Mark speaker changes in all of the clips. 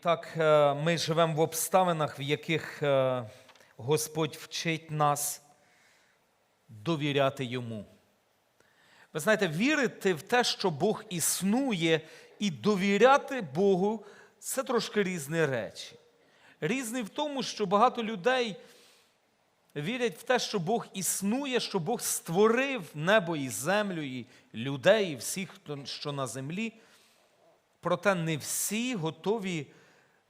Speaker 1: так, е, ми живемо в обставинах, в яких е, Господь вчить нас довіряти Йому. Ви знаєте, вірити в те, що Бог існує, і довіряти Богу це трошки різні речі. Різні в тому, що багато людей вірять в те, що Бог існує, що Бог створив небо і землю, і людей, і всіх, що на землі. Проте не всі готові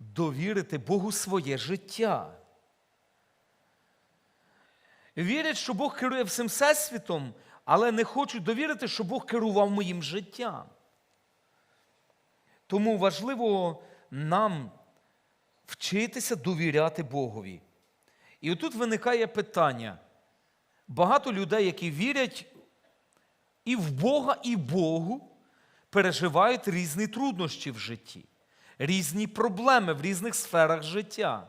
Speaker 1: довірити Богу своє життя. Вірять, що Бог керує всім всесвітом, але не хочуть довірити, що Бог керував моїм життям. Тому важливо нам вчитися довіряти Богові. І отут виникає питання. Багато людей, які вірять і в Бога, і Богу, переживають різні труднощі в житті, різні проблеми в різних сферах життя.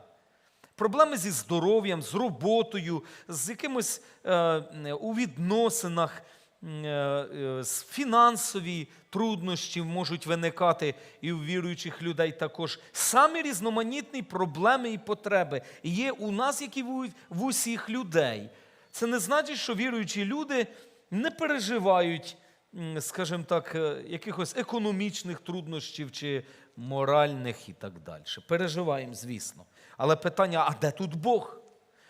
Speaker 1: Проблеми зі здоров'ям, з роботою, з якимось е, у відносинах, е, е, фінансові труднощі можуть виникати і у віруючих людей також. Самі різноманітні проблеми і потреби є у нас, як і в усіх людей. Це не значить, що віруючі люди не переживають, скажімо так, е, якихось економічних труднощів чи моральних і так далі. Переживаємо, звісно. Але питання: а де тут Бог?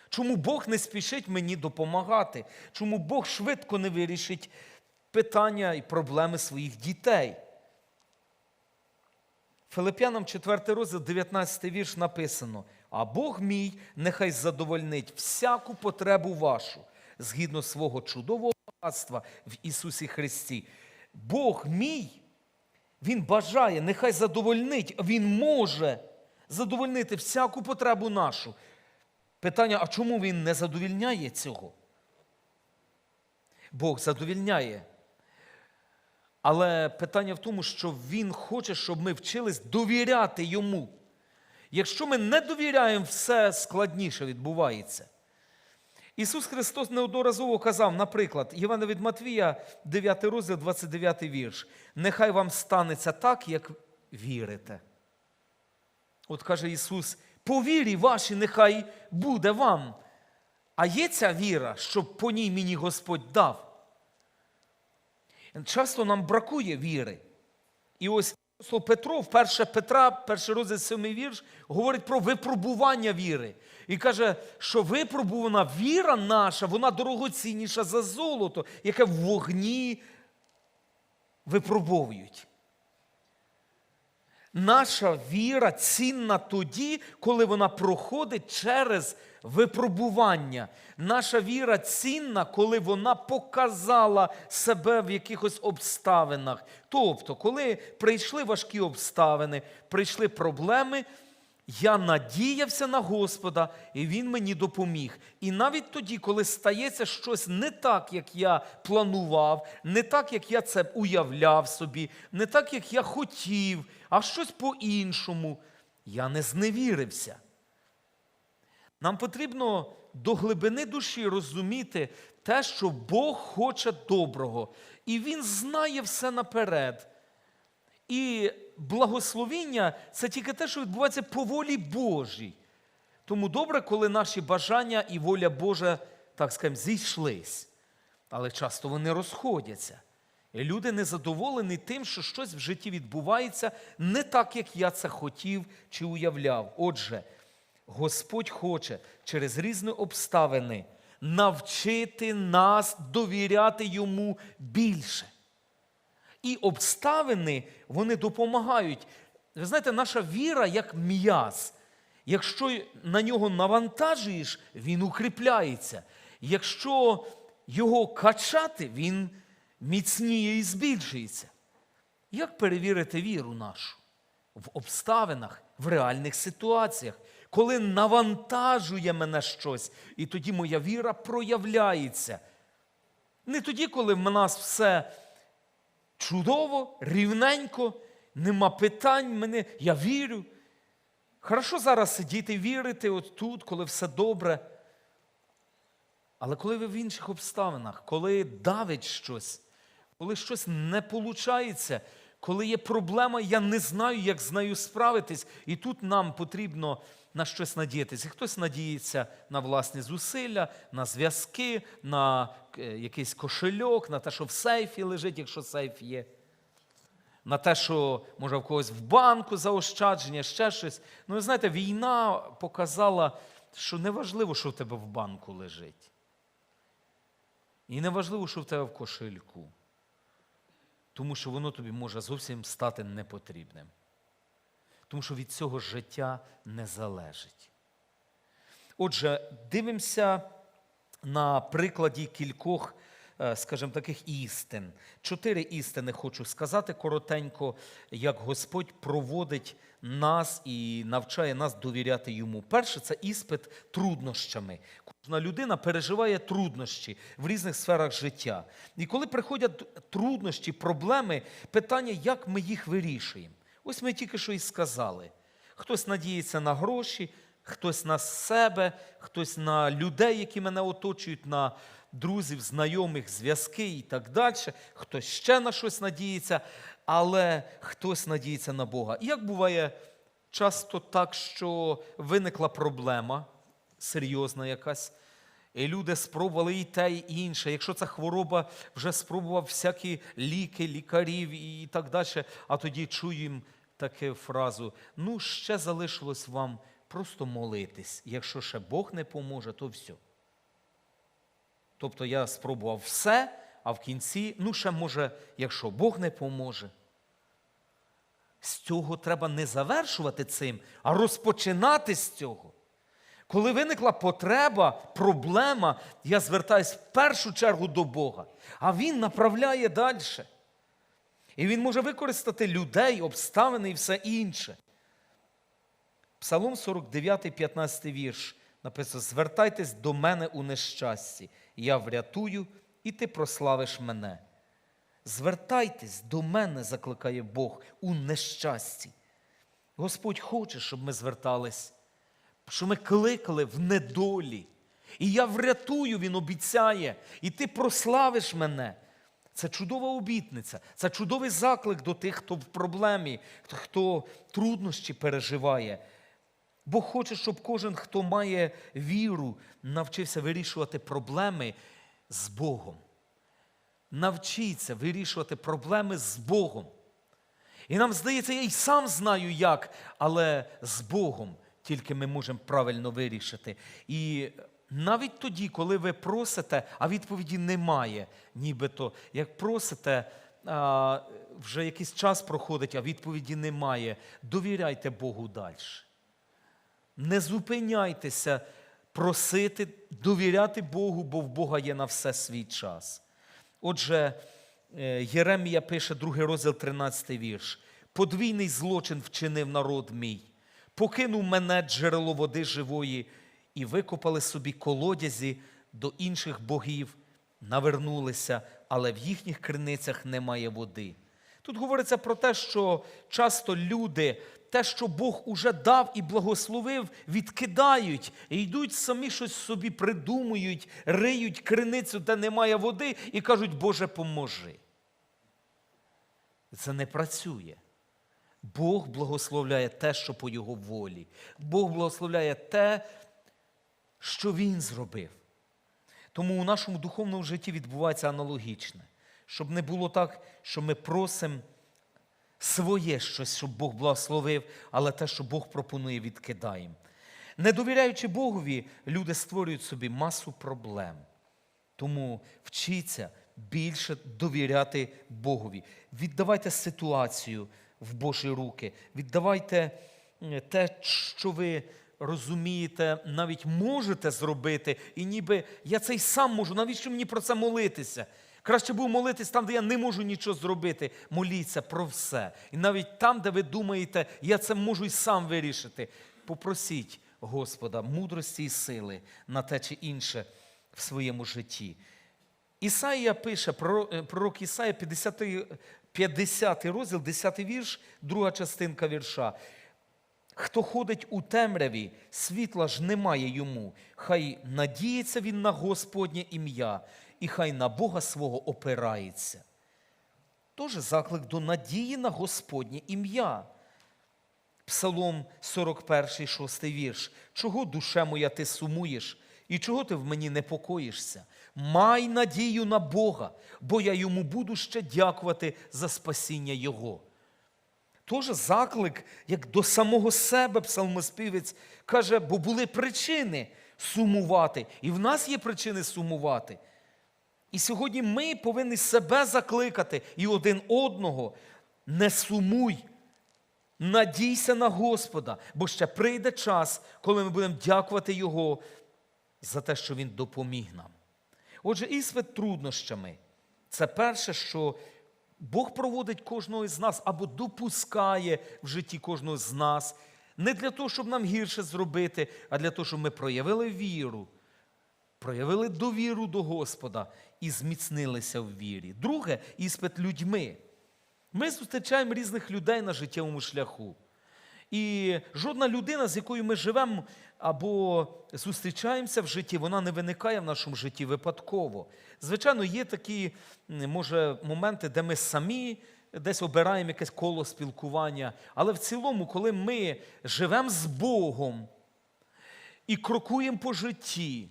Speaker 1: Чому Бог не спішить мені допомагати? Чому Бог швидко не вирішить питання і проблеми своїх дітей? Филип'янам 4 розділ, 19 вірш написано: А Бог мій нехай задовольнить всяку потребу вашу згідно свого чудового багатства в Ісусі Христі. Бог мій, Він бажає, нехай задовольнить, Він може задовольнити всяку потребу нашу. Питання, а чому він не задовільняє цього? Бог задовільняє. Але питання в тому, що Він хоче, щоб ми вчились довіряти йому. Якщо ми не довіряємо, все складніше відбувається. Ісус Христос неодноразово казав, наприклад, Євана від Матвія, 9 розділ, 29 вірш. Нехай вам станеться так, як вірите. От каже Ісус, по вірі вашій нехай буде вам. А є ця віра, щоб по ній мені Господь дав. Часто нам бракує віри. І ось апостол Петро, в 1 Петра, перший розділ 7 вірш, говорить про випробування віри. І каже, що випробувана віра наша, вона дорогоцінніша за золото, яке в вогні випробовують. Наша віра цінна тоді, коли вона проходить через випробування. Наша віра цінна, коли вона показала себе в якихось обставинах. Тобто, коли прийшли важкі обставини, прийшли проблеми, я надіявся на Господа, і Він мені допоміг. І навіть тоді, коли стається щось не так, як я планував, не так, як я це уявляв собі, не так, як я хотів, а щось по-іншому, я не зневірився. Нам потрібно до глибини душі розуміти те, що Бог хоче доброго, і Він знає все наперед. І благословіння це тільки те, що відбувається по волі Божій. Тому добре, коли наші бажання і воля Божа, так скажемо, зійшлись. Але часто вони розходяться. І люди незадоволені тим, що щось в житті відбувається не так, як я це хотів чи уявляв. Отже, Господь хоче через різні обставини навчити нас довіряти йому більше. І обставини вони допомагають. Ви знаєте, наша віра як м'яз. Якщо на нього навантажуєш, він укріпляється. Якщо його качати, він міцніє і збільшується. Як перевірити віру нашу? В обставинах, в реальних ситуаціях, коли навантажує мене щось, і тоді моя віра проявляється. Не тоді, коли в нас все чудово, рівненько, нема питань мене, я вірю. Хорошо зараз сидіти вірити от тут, коли все добре. Але коли ви в інших обставинах, коли давить щось, коли щось не виходить, коли є проблема, я не знаю, як з нею справитись, і тут нам потрібно на щось надіятися. Хтось надіється на власні зусилля, на зв'язки, на е, якийсь кошельок, на те, що в сейфі лежить, якщо сейф є. На те, що може в когось в банку заощадження, ще щось. Ну, ви знаєте, війна показала, що не важливо, що в тебе в банку лежить. І не важливо, що в тебе в кошельку. Тому що воно тобі може зовсім стати непотрібним. Тому що від цього життя не залежить. Отже, дивимося на прикладі кількох, е, скажімо, таких істин. Чотири істини хочу сказати коротенько, як Господь проводить нас і навчає нас довіряти йому. Перше це іспит труднощами. Кожна людина переживає труднощі в різних сферах життя. І коли приходять труднощі, проблеми, питання, як ми їх вирішуємо. Ось ми тільки що і сказали. Хтось надіється на гроші, хтось на себе, хтось на людей, які мене оточують, на друзів, знайомих, зв'язки і так далі. Хтось ще на щось надіється, але хтось надіється на Бога. І як буває часто так, що виникла проблема серйозна якась. І люди спробували і те, і інше. Якщо ця хвороба вже спробував всякі ліки, лікарів і так далі, а тоді чуємо таку фразу: ну, ще залишилось вам просто молитись. Якщо ще Бог не поможе, то все. Тобто я спробував все, а в кінці, ну, ще може, якщо Бог не поможе. З цього треба не завершувати цим, а розпочинати з цього. Коли виникла потреба, проблема, я звертаюся в першу чергу до Бога, а Він направляє далі. І Він може використати людей, обставини і все інше. Псалом 49, 15 вірш написано: Звертайтесь до мене у нещасті, я врятую, і ти прославиш мене. Звертайтесь до мене, закликає Бог, у нещасті. Господь хоче, щоб ми звертались, щоб ми кликали в недолі. І я врятую, Він обіцяє, і ти прославиш мене. Це чудова обітниця, це чудовий заклик до тих, хто в проблемі, хто труднощі переживає. Бог хоче, щоб кожен, хто має віру, навчився вирішувати проблеми з Богом. Навчіться вирішувати проблеми з Богом. І нам здається, я й сам знаю як, але з Богом тільки ми можемо правильно вирішити. І навіть тоді, коли ви просите, а відповіді немає, нібито, як просите, а, вже якийсь час проходить, а відповіді немає, довіряйте Богу далі. Не зупиняйтеся просити, довіряти Богу, бо в Бога є на все свій час. Отже, е, Єремія пише другий розділ, 13 вірш. Подвійний злочин вчинив народ мій, покинув мене джерело води живої, і викопали собі колодязі до інших богів, навернулися, але в їхніх криницях немає води. Тут говориться про те, що часто люди те, що Бог уже дав і благословив, відкидають і йдуть самі щось собі придумують, риють криницю, де немає води, і кажуть, Боже, поможи. Це не працює. Бог благословляє те, що по Його волі. Бог благословляє те, що Він зробив. Тому у нашому духовному житті відбувається аналогічне, щоб не було так, що ми просимо своє щось, щоб Бог благословив, але те, що Бог пропонує, відкидаємо. Не довіряючи Богові, люди створюють собі масу проблем. Тому вчіться більше довіряти Богові. Віддавайте ситуацію в Божі руки. Віддавайте е, те, що ви розумієте, навіть можете зробити, і ніби я це й сам можу. Навіщо мені про це молитися? Краще був молитись там, де я не можу нічого зробити. Моліться про все. І навіть там, де ви думаєте, я це можу і сам вирішити. Попросіть Господа мудрості і сили на те чи інше в своєму житті. Ісаїя пише, пророк Ісаїя, 50, 50 розділ, 10 вірш, друга частинка вірша. Хто ходить у темряві, світла ж немає йому. Хай надіється він на Господнє ім'я, і хай на Бога свого опирається. Теж заклик до надії на Господнє ім'я. Псалом 41, 6 вірш. Чого, душе моя, ти сумуєш, і чого ти в мені непокоїшся? Май надію на Бога, бо я йому буду ще дякувати за спасіння Його. Тож заклик, як до самого себе псалмоспівець каже, бо були причини сумувати. І в нас є причини сумувати. І сьогодні ми повинні себе закликати і один одного. Не сумуй, надійся на Господа, бо ще прийде час, коли ми будемо дякувати Його за те, що Він допоміг нам. Отже, іспит труднощами це перше, що Бог проводить кожного з нас або допускає в житті кожного з нас. Не для того, щоб нам гірше зробити, а для того, щоб ми проявили віру, проявили довіру до Господа і зміцнилися в вірі. Друге, іспит людьми. Ми зустрічаємо різних людей на життєвому шляху. І жодна людина, з якою ми живемо або зустрічаємося в житті, вона не виникає в нашому житті випадково. Звичайно, є такі, може, моменти, де ми самі десь обираємо якесь коло спілкування. Але в цілому, коли ми живемо з Богом і крокуємо по житті,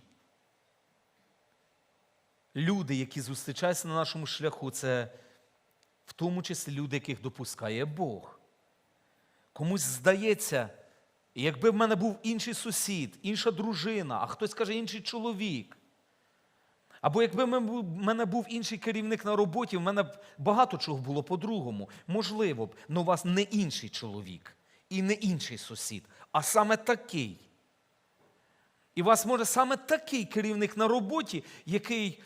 Speaker 1: люди, які зустрічаються на нашому шляху, це в тому числі люди, яких допускає Бог. Комусь здається, якби в мене був інший сусід, інша дружина, а хтось каже інший чоловік. Або якби в мене був інший керівник на роботі, в мене б багато чого було по-другому. Можливо б, але у вас не інший чоловік і не інший сусід, а саме такий. І вас може саме такий керівник на роботі, який,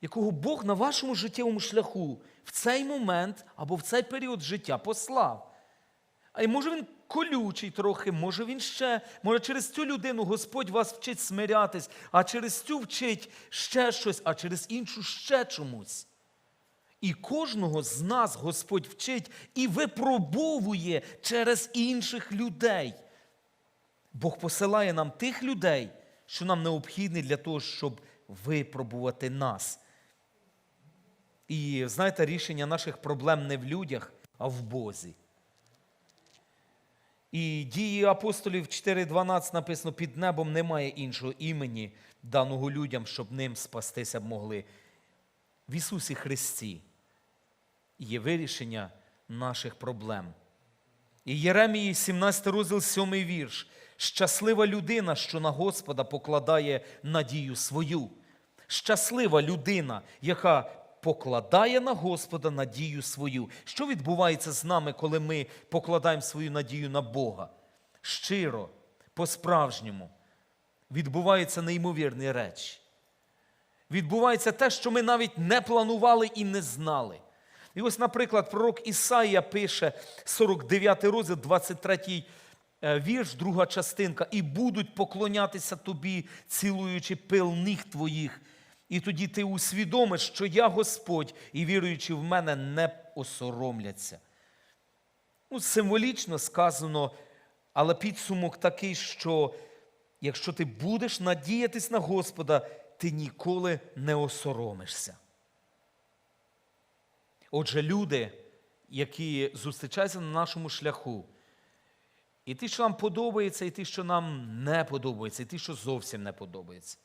Speaker 1: якого Бог на вашому життєвому шляху в цей момент або в цей період життя послав. А може він колючий трохи, може він ще, може через цю людину Господь вас вчить смирятись, а через цю вчить ще щось, а через іншу ще чомусь. І кожного з нас Господь вчить і випробовує через інших людей. Бог посилає нам тих людей, що нам необхідні для того, щоб випробувати нас. І знаєте, рішення наших проблем не в людях, а в Бозі. І дії апостолів 4.12 написано: під небом немає іншого імені, даного людям, щоб ним спастися б могли. В Ісусі Христі є вирішення наших проблем. І Єремії, 17 розділ, 7 вірш. Щаслива людина, що на Господа покладає надію свою. Щаслива людина, яка покладає на Господа надію свою. Що відбувається з нами, коли ми покладаємо свою надію на Бога? Щиро, по-справжньому. Відбуваються неймовірні речі. Відбувається те, що ми навіть не планували і не знали. І ось, наприклад, пророк Ісаїя пише 49 розділ, 23 е, вірш, друга частинка, і будуть поклонятися тобі, цілуючи пил ніг твоїх. І тоді ти усвідомиш, що я Господь, і віруючи в мене, не осоромляться. Ну, Символічно сказано, але підсумок такий, що якщо ти будеш надіятись на Господа, ти ніколи не осоромишся. Отже, люди, які зустрічаються на нашому шляху, і ті, що нам подобається, і ті, що нам не подобається, і ті, що зовсім не подобається.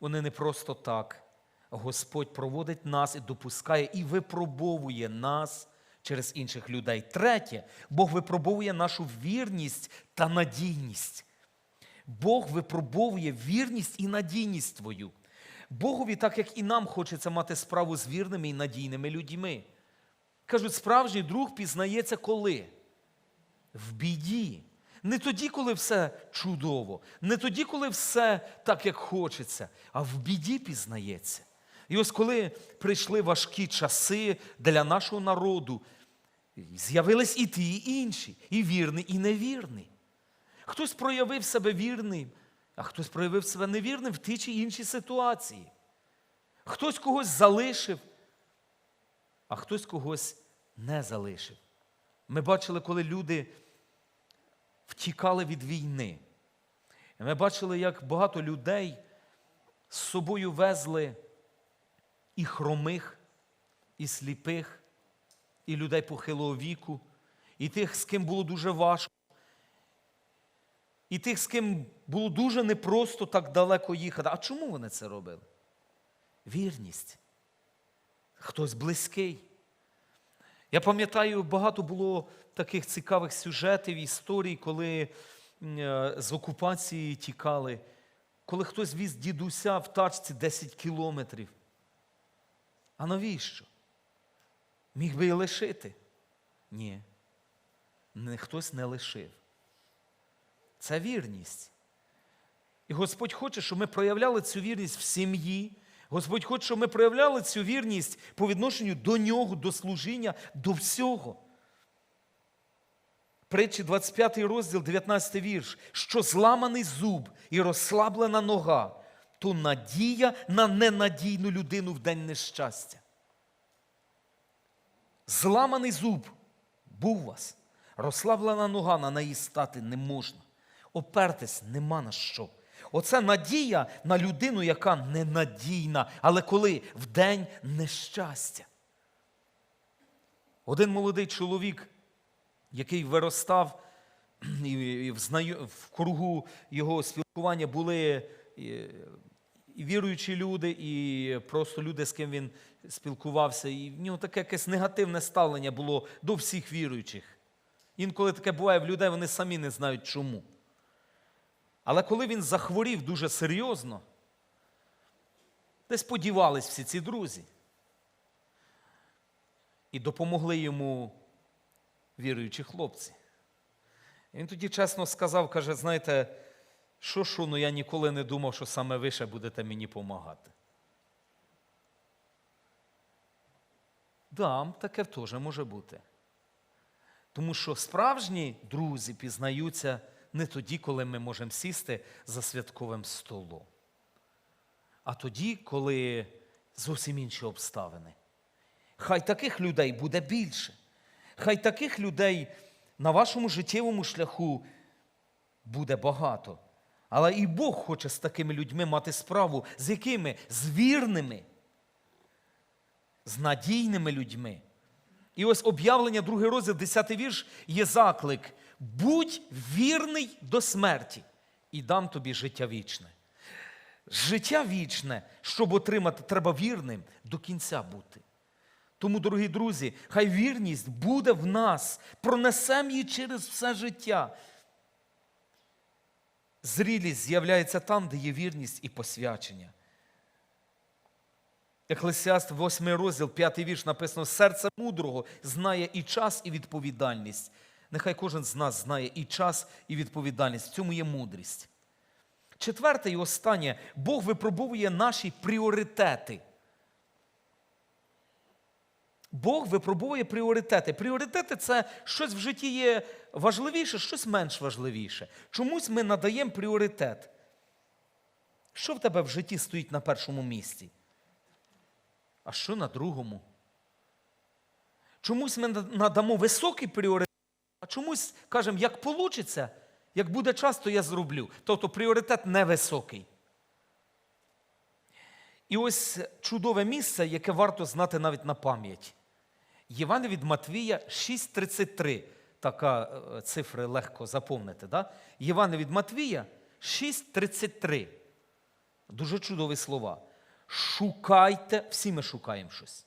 Speaker 1: Вони не просто так. Господь проводить нас і допускає, і випробовує нас через інших людей. Третє, Бог випробовує нашу вірність та надійність. Бог випробовує вірність і надійність твою. Богові, так як і нам хочеться мати справу з вірними і надійними людьми. Кажуть, справжній друг пізнається коли? В біді. Не тоді, коли все чудово, не тоді, коли все так, як хочеться, а в біді пізнається. І ось коли прийшли важкі часи для нашого народу, з'явились і ті, і інші, і вірний, і невірний. Хтось проявив себе вірним, а хтось проявив себе невірним в тій чи іншій ситуації. Хтось когось залишив, а хтось когось не залишив. Ми бачили, коли люди втікали від війни. І Ми бачили, як багато людей з собою везли і хромих, і сліпих, і людей похилого віку, і тих, з ким було дуже важко, і тих, з ким було дуже непросто так далеко їхати. А чому вони це робили? Вірність. Хтось близький. Я пам'ятаю, багато було таких цікавих сюжетів, історій, коли е, з окупації тікали, коли хтось віз дідуся в тачці 10 кілометрів. А навіщо? Міг би і лишити? Ні. Хтось не лишив. Це вірність. І Господь хоче, щоб ми проявляли цю вірність в сім'ї. Господь хоче, щоб ми проявляли цю вірність по відношенню до нього, до служіння, до всього. Притчі 25 розділ, 19 вірш. Що зламаний зуб і розслаблена нога, то надія на ненадійну людину в день нещастя. Зламаний зуб був у вас. Розслаблена нога на неї стати не можна. Опертись нема на що. Оце надія на людину, яка ненадійна, але коли в день нещастя. Один молодий чоловік, який виростав, і в, кругу його спілкування були і, і віруючі люди, і просто люди, з ким він спілкувався. І в нього таке якесь негативне ставлення було до всіх віруючих. Інколи таке буває в людей, вони самі не знають чому. Але коли він захворів дуже серйозно, десь подівались всі ці друзі. І допомогли йому віруючі хлопці. Він тоді чесно сказав, каже, знаєте, що що, ну я ніколи не думав, що саме ви ще будете мені допомагати. Да, таке теж може бути. Тому що справжні друзі пізнаються не тоді, коли ми можемо сісти за святковим столом, а тоді, коли зовсім інші обставини. Хай таких людей буде більше. Хай таких людей на вашому життєвому шляху буде багато. Але і Бог хоче з такими людьми мати справу, з якими? З вірними, з надійними людьми. І ось об'явлення, другий розділ, 10 вірш, є заклик. Будь вірний до смерті, і дам тобі життя вічне. Життя вічне, щоб отримати, треба вірним до кінця бути. Тому, дорогі друзі, хай вірність буде в нас, пронесемо її через все життя. Зрілість з'являється там, де є вірність і посвячення. Еклесіаст, 8 розділ, 5 вірш написано: серце мудрого знає і час, і відповідальність. Нехай кожен з нас знає і час, і відповідальність. В цьому є мудрість. Четверте і останнє, Бог випробовує наші пріоритети. Бог випробовує пріоритети. Пріоритети це щось в житті є важливіше, щось менш важливіше. Чомусь ми надаємо пріоритет. Що в тебе в житті стоїть на першому місці? А що на другому? Чомусь ми надамо високий пріоритет, а чомусь кажемо, як вийде, як буде час, то я зроблю. Тобто пріоритет невисокий. І ось чудове місце, яке варто знати навіть на пам'ять. Євангелія від Матвія 6,33. Така е, цифри легко заповнити. Да? Євангелія від Матвія 6,33. Дуже чудові слова. Шукайте, всі ми шукаємо щось.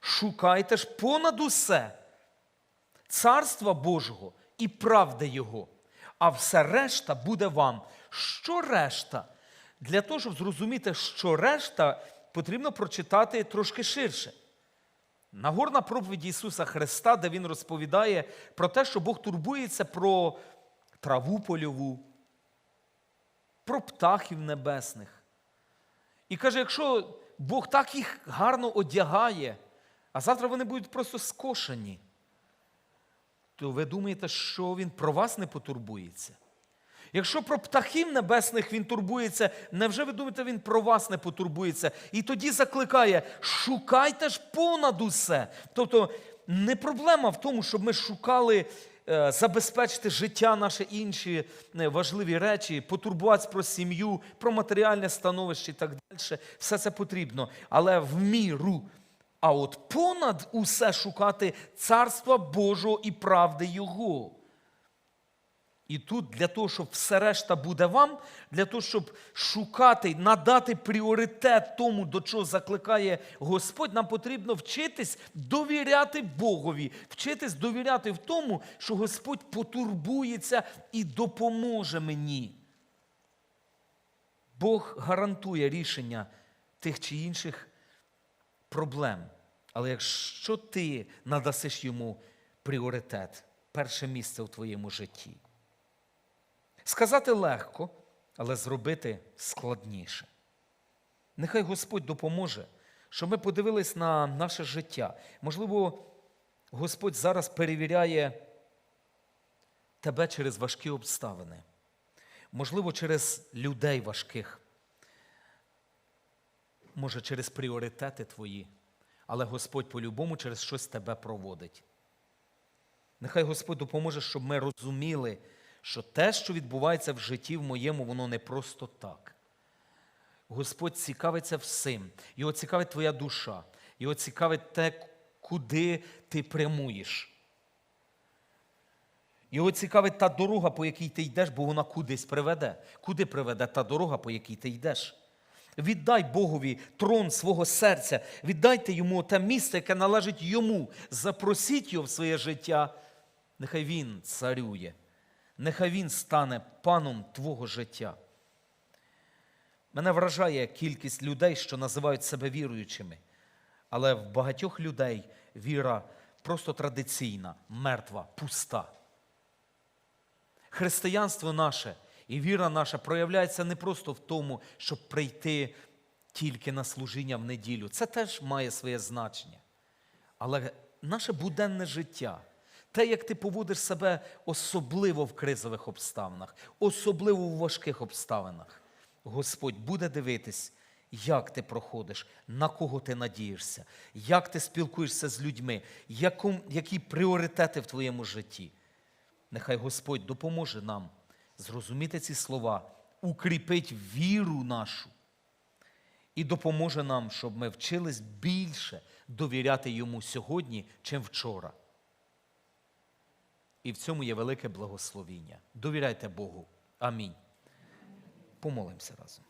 Speaker 1: Шукайте ж понад усе царства Божого і правди Його, а все решта буде вам. Що решта? Для того, щоб зрозуміти, що решта, потрібно прочитати трошки ширше. Нагорна проповідь Ісуса Христа, де Він розповідає про те, що Бог турбується про траву польову, про птахів небесних. І каже, якщо Бог так їх гарно одягає, а завтра вони будуть просто скошені, то ви думаєте, що Він про вас не потурбується? Якщо про птахів небесних він турбується, невже ви думаєте, він про вас не потурбується? І тоді закликає: шукайте ж понад усе. Тобто не проблема в тому, щоб ми шукали е, забезпечити життя наше інші е, важливі речі, потурбуватися про сім'ю, про матеріальне становище і так далі. Все це потрібно. Але в міру а от понад усе шукати царства Божого і правди Його. І тут для того, щоб все решта буде вам, для того, щоб шукати, надати пріоритет тому, до чого закликає Господь, нам потрібно вчитись довіряти Богові, вчитись довіряти в тому, що Господь потурбується і допоможе мені. Бог гарантує рішення тих чи інших проблем. Але якщо ти надасиш йому пріоритет, перше місце у твоєму житті. Сказати легко, але зробити складніше. Нехай Господь допоможе, щоб ми подивились на наше життя. Можливо, Господь зараз перевіряє тебе через важкі обставини, можливо, через людей важких, може, через пріоритети твої, але Господь по-любому через щось тебе проводить. Нехай Господь допоможе, щоб ми розуміли, що те, що відбувається в житті в моєму, воно не просто так. Господь цікавиться всім. Його цікавить твоя душа, його цікавить те, куди ти прямуєш. Його цікавить та дорога, по якій ти йдеш, бо вона кудись приведе. Куди приведе та дорога, по якій ти йдеш? Віддай Богові трон свого серця, віддайте йому те місце, яке належить йому. Запросіть його в своє життя. Нехай він царює, нехай він стане паном твого життя. Мене вражає кількість людей, що називають себе віруючими. Але в багатьох людей віра просто традиційна, мертва, пуста. Християнство наше і віра наша проявляється не просто в тому, щоб прийти тільки на служіння в неділю. Це теж має своє значення. Але наше буденне життя, те, як ти поводиш себе особливо в кризових обставинах, особливо в важких обставинах, Господь буде дивитись, як ти проходиш, на кого ти надієшся, як ти спілкуєшся з людьми, які пріоритети в твоєму житті. Нехай Господь допоможе нам зрозуміти ці слова, укріпить віру нашу і допоможе нам, щоб ми вчились більше довіряти Йому сьогодні, чим вчора. І в цьому є велике благословіння. Довіряйте Богу. Амінь. Помолимося разом.